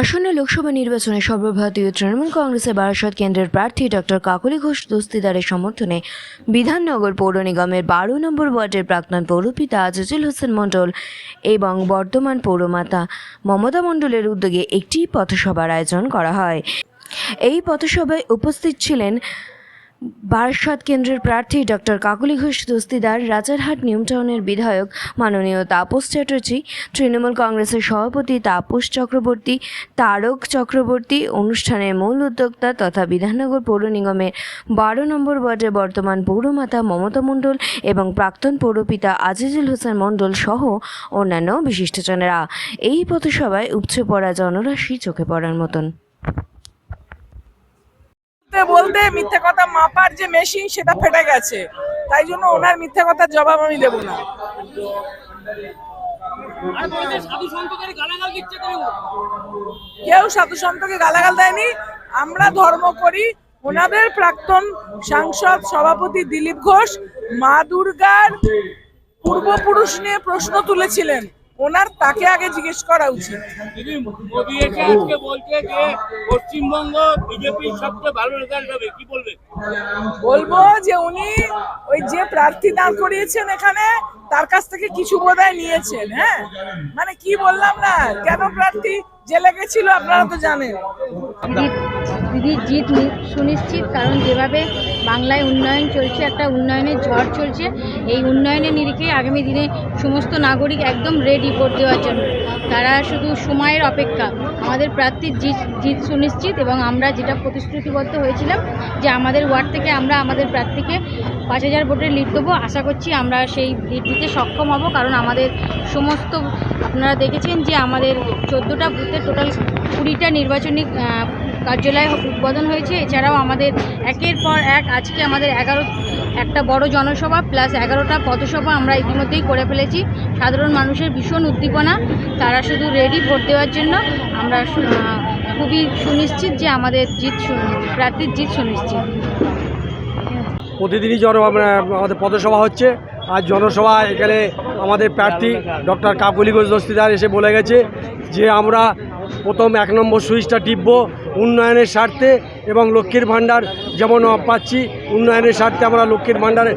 আসন্ন লোকসভা নির্বাচনে সর্বভারতীয় তৃণমূল কংগ্রেসের বারাসত কেন্দ্রের প্রার্থী ডক্টর কাকলি ঘোষ দস্তিদারের সমর্থনে বিধাননগর পৌর নিগমের বারো নম্বর ওয়ার্ডের প্রাক্তন পৌরপিতা আজিজুল হোসেন মণ্ডল এবং বর্ধমান পৌরমাতা মমতা মণ্ডলের উদ্যোগে একটি পথসভার আয়োজন করা হয়। এই পথসভায় উপস্থিত ছিলেন বারাসত কেন্দ্রের প্রার্থী ডক্টর কাকলি ঘোষ দস্তিদার রাজারহাট নিউটাউনের বিধায়ক মাননীয় তাপস চ্যাটার্জি, তৃণমূল কংগ্রেসের সভাপতি তাপস চক্রবর্তী, তারক চক্রবর্তী অনুষ্ঠানের মূল উদ্যোক্তা তথা বিধাননগর পৌর নিগমের বারো নম্বর ওয়ার্ডের বর্তমান পৌরমাতা মমতা মণ্ডল এবং প্রাক্তন পৌরপিতা আজিজুল হোসেন মণ্ডল সহ অন্যান্য বিশিষ্টজনেরা। এই পথসভায় উপচে পড়া জনরাশি চোখে পড়ার মতন। বলতে বলতে মিথ্যে কথা মাপার যে মেশিন সেটা ফেটে গেছে। তাই জন্য ওনার মিথ্যে কথার জবাব আমি দেবো না। কেউ সাধু সন্তকে গালাগাল দেয়নি। আমরা ধর্ম করি। ওনাদের প্রাক্তন সাংসদ সভাপতি দিলীপ ঘোষ মা দুর্গার পূর্বপুরুষ নিয়ে প্রশ্ন তুলেছিলেন। ওনার তাকে আগে জিজ্ঞেস করা উচিত। দিদি মোদি এসে আজকে বলছে যে পশ্চিমবঙ্গ বিজেপির সবচেয়ে ভালো রেজাল্ট হবে কি বলবে? বলব যে উনি ওই যে প্রার্থী দাঁড় করিয়েছেন এখানে তার কাছ থেকে কিছু বোধহয় নিয়েছেন হ্যাঁ? মানে কি বললাম না কেন প্রার্থী জেলে গেছিল আপনারা তো জানেন। দিদির জিত সুনিশ্চিত, কারণ যেভাবে বাংলায় উন্নয়ন চলছে, একটা উন্নয়নের ঝড় চলছে, এই উন্নয়নের নিরিখে আগামী দিনে সমস্ত নাগরিক একদম রেডি ভোট দেওয়ার জন্য। তারা শুধু সময়ের অপেক্ষা। আমাদের প্রার্থীর জিত জিত সুনিশ্চিত এবং আমরা যেটা প্রতিশ্রুতিবদ্ধ হয়েছিলাম যে আমাদের ওয়ার্ড থেকে আমরা আমাদের প্রার্থীকে পাঁচ হাজার ভোটের লিড দেবো, আশা করছি আমরা সেই লিড দিতে সক্ষম হব, কারণ আমাদের সমস্ত, আপনারা দেখেছেন যে আমাদের চোদ্দোটা বুথে টোটাল কুড়িটা নির্বাচনী কার্যালয় উদ্বোধন হয়েছে। এছাড়াও আমাদের একের পর এক আজকে আমাদের এগারো, একটা বড় জনসভা প্লাস এগারোটা পথসভা আমরা ইতিমধ্যেই করে ফেলেছি। সাধারণ মানুষের ভীষণ উদ্দীপনা। তারা শুধু রেডি ভোট দেওয়ার জন্য। আমরা খুবই সুনিশ্চিত যে আমাদের জিত প্রার্থীর জিত সুনিশ্চিত। প্রতিদিনই জন আমাদের পদসভা হচ্ছে। আর জনসভা এখানে আমাদের প্রার্থী ডক্টর কাকুলি ঘোষ দস্তিদার এসে বলে গেছে যে আমরা প্রথম এক নম্বর সুইচটা টিপব উন্নয়নের স্বার্থে এবং লক্ষ্মীর ভাণ্ডার যেমন পাচ্ছি, উন্নয়নের স্বার্থে আমরা লক্ষ্মীর ভাণ্ডারে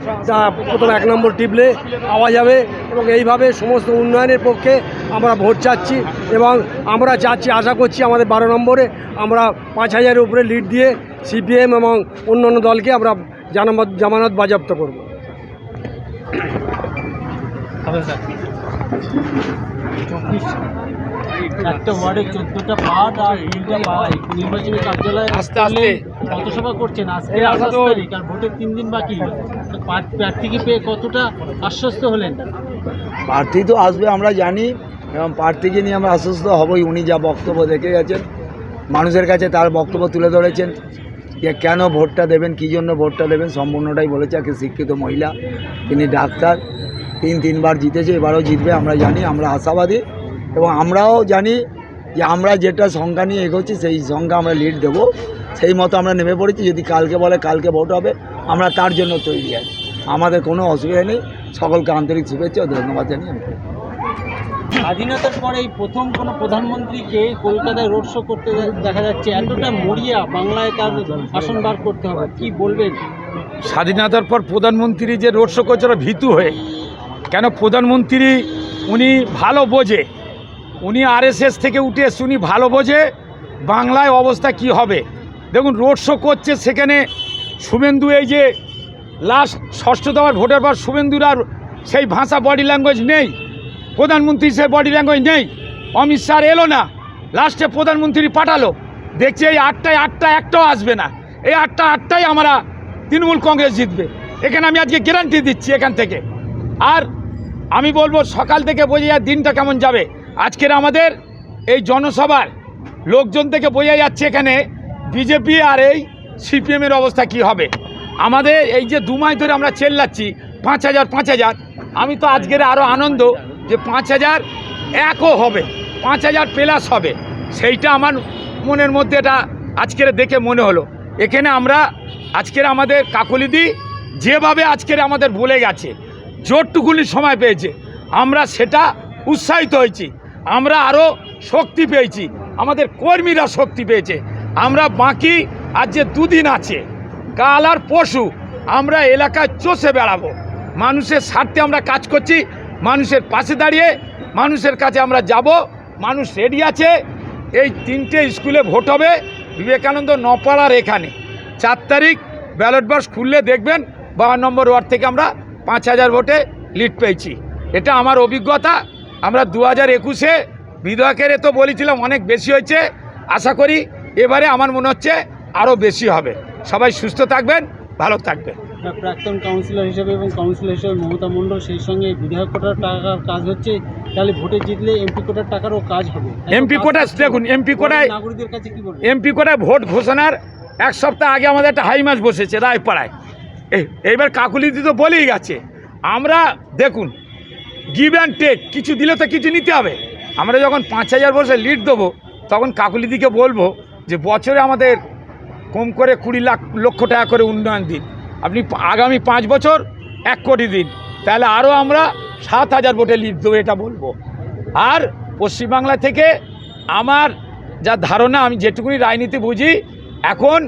প্রথম এক নম্বর টিপলে পাওয়া যাবে এবং এইভাবে সমস্ত উন্নয়নের পক্ষে আমরা ভোট চাচ্ছি এবং আমরা চাচ্ছি, আশা করছি আমাদের বারো নম্বরে আমরা পাঁচ হাজারের উপরে লিড দিয়ে সিপিএম এবং অন্যান্য দলকে আমরা জানামত, জামানত বাজেয়াপ্ত করব। একটা ওয়ার্ডে চোদ্দটা পার্ট আর তিনটা নির্বাচনী কার্যালয়ে আস্তে আস্তে। পথসভা করছেন। আজকে আঠাশ তারিখ আর ভোটের তিন দিন বাকি। প্রার্থীকে পেয়ে কতটা আশ্বস্ত হলেন? প্রার্থী তো আসবে আমরা জানি। এবং প্রার্থীকে নিয়ে আমরা আশ্বস্ত হবই। উনি যা বক্তব্য দেখে গেছেন মানুষের কাছে তার বক্তব্য তুলে ধরেছেন যে কেন ভোটটা দেবেন কী জন্য ভোটটা দেবেন সম্পূর্ণটাই বলেছে একে শিক্ষিত মহিলা। তিনি ডাক্তার। তিন তিনবার জিতেছে এবারও জিতবে আমরা জানি আমরা আশাবাদী। এবং আমরাও জানি যে আমরা যেটা সংখ্যা নিয়ে এগোচ্ছি সেই সংখ্যা আমরা লিড দেবো। সেই মতো আমরা নেমে পড়েছি। যদি কালকে বলে কালকে ভোট হবে আমরা তার জন্য তৈরি আছি। আমাদের কোনো অসুবিধা নেই। সকলকে আন্তরিক শুভেচ্ছা ও ধন্যবাদ জানিয়ে আমি স্বাধীনতার পরে এই প্রথম কোনো প্রধানমন্ত্রীকে কলকাতায় রোড শো করতে দেখা যাচ্ছে এতটা মরিয়া বাংলায় তার আসন বার করতে হবে। কি বলবেন? স্বাধীনতার পর প্রধানমন্ত্রী যে রোড শো করছে ওরা ভীতু হয়ে। কেন প্রধানমন্ত্রী উনি ভালো বোঝে। উনি আরএসএস থেকে উঠে এসছে, উনি ভালো বোঝে বাংলায় অবস্থা কি হবে। দেখুন, রোড শো করছে সেখানে শুভেন্দু, এই যে লাস্ট ষষ্ঠ দফার ভোটের পর শুভেন্দুর আর সেই ভাষা বডি ল্যাঙ্গুয়েজ নেই, প্রধানমন্ত্রী সেই বডি ল্যাঙ্গুয়েজ নেই, অমিত শাহ এলো না, লাস্টে প্রধানমন্ত্রী পাঠালো। দেখছি এই আটটায় আটটা, একটাও আসবে না। এই আটটা আটটাই আমরা তৃণমূল কংগ্রেস জিতবে। এখানে আমি আজকে গ্যারান্টি দিচ্ছি এখান থেকে। আর আমি বলব সকাল থেকে বোঝা যায় দিনটা কেমন যাবে। আজকের আমাদের এই জনসভার লোকজন থেকে বোঝা যাচ্ছে এখানে বিজেপি আর এই সিপিএমের অবস্থা কি হবে। আমাদের এই যে দু মাস ধরে আমরা চেল্লাচ্ছি, পাঁচ হাজার পাঁচ হাজার। আমি তো আজকের আরও আনন্দ যে পাঁচ হাজার একও হবে, পাঁচ হাজার প্লাস হবে। সেইটা আমার মনের মধ্যে এটা আজকের দেখে মনে হলো। এখানে আমরা আজকের আমাদের কাকলিদি যেভাবে আজকের আমাদের বলে গেছে জোরটুকুনি সময় পেয়েছে। আমরা সেটা উৎসাহিত হয়েছি। আমরা আরও শক্তি পেয়েছি। আমাদের কর্মীরা শক্তি পেয়েছে। আমরা বাকি আর যে দুদিন আছে, কাল আর পশু আমরা এলাকায় চষে বেড়াবো। মানুষের স্বার্থে আমরা কাজ করছি, মানুষের পাশে দাঁড়িয়ে মানুষের কাছে আমরা যাব, মানুষ রেডি আছে। এই তিনটে স্কুলে ভোট হবে, বিবেকানন্দ নপাড়ার এখানে। চার তারিখ ব্যালট বক্স খুললে দেখবেন বাহান্ন নম্বর ওয়ার্ড থেকে আমরা পাঁচ হাজার ভোটে লিড পেয়েছি। এটা আমার অভিজ্ঞতা আমরা দু হাজার একুশে বিধায়কের তো বলেছিলাম অনেক বেশি হয়েছে। আশা করি এবারে আমার মনে হচ্ছে আরও বেশি হবে। সবাই সুস্থ থাকবেন ভালো থাকবেন। প্রাক্তন কাউন্সিলর হিসেবে এবং কাউন্সিলর হিসেবে মমতা মণ্ডল সেই সঙ্গে বিধায়ক কোটার টাকার কাজ হচ্ছে তাহলে ভোটে জিতলে এমপি কোটার টাকারও কাজ হবে। এমপি কোটা দেখুন এমপি কোটায় নাগরিকদের কাছে কি বলবেন? এমপি কোটায় ভোট ঘোষণার এক সপ্তাহ আগে আমাদের একটা হাই মাস বসেছে রায়পাড়ায়। এই- এইবার কাকুলিদি তো বলেই গেছে। আমরা দেখুন গিভ অ্যান্ড টেক কিছু দিলে তো কিছু নিতে হবে। আমরা যখন পাঁচ হাজার বছর লিড দেবো, তখন কাকুলিদিকে বলব যে, বছরে আমাদের কম করে কুড়ি লাখ, লক্ষ টাকা করে উন্নয়ন দিন। আপনি আগামী পাঁচ বছর এক কোটি দিন। তাহলে আরও আমরা সাত হাজার ভোটে লিড দেবো এটা বলব। আর পশ্চিমবাংলা থেকে আমার যা ধারণা, আমি যেটুকুনি রাজনীতি বুঝি, এখন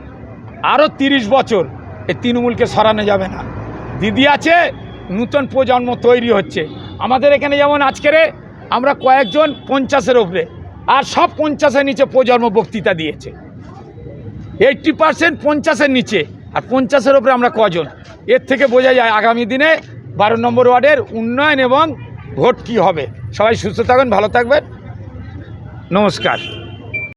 আরও তিরিশ বছর এই তৃণমূলকে সরানো যাবে না। দিদি আছে, নূতন প্রজন্ম তৈরি হচ্ছে। আমাদের এখানে যেমন আজকের আমরা কয়েকজন পঞ্চাশের ওপরে আর সব পঞ্চাশের নিচে প্রজন্ম বক্তৃতা দিয়েছে। এইটটি পার্সেন্ট পঞ্চাশের নিচে, আর পঞ্চাশের ওপরে আমরা কজন? এর থেকে বোঝা যায় আগামী দিনে বারো নম্বর ওয়ার্ডের উন্নয়ন এবং ভোট কি হবে। সবাই সুস্থ থাকবেন ভালো থাকবেন। নমস্কার।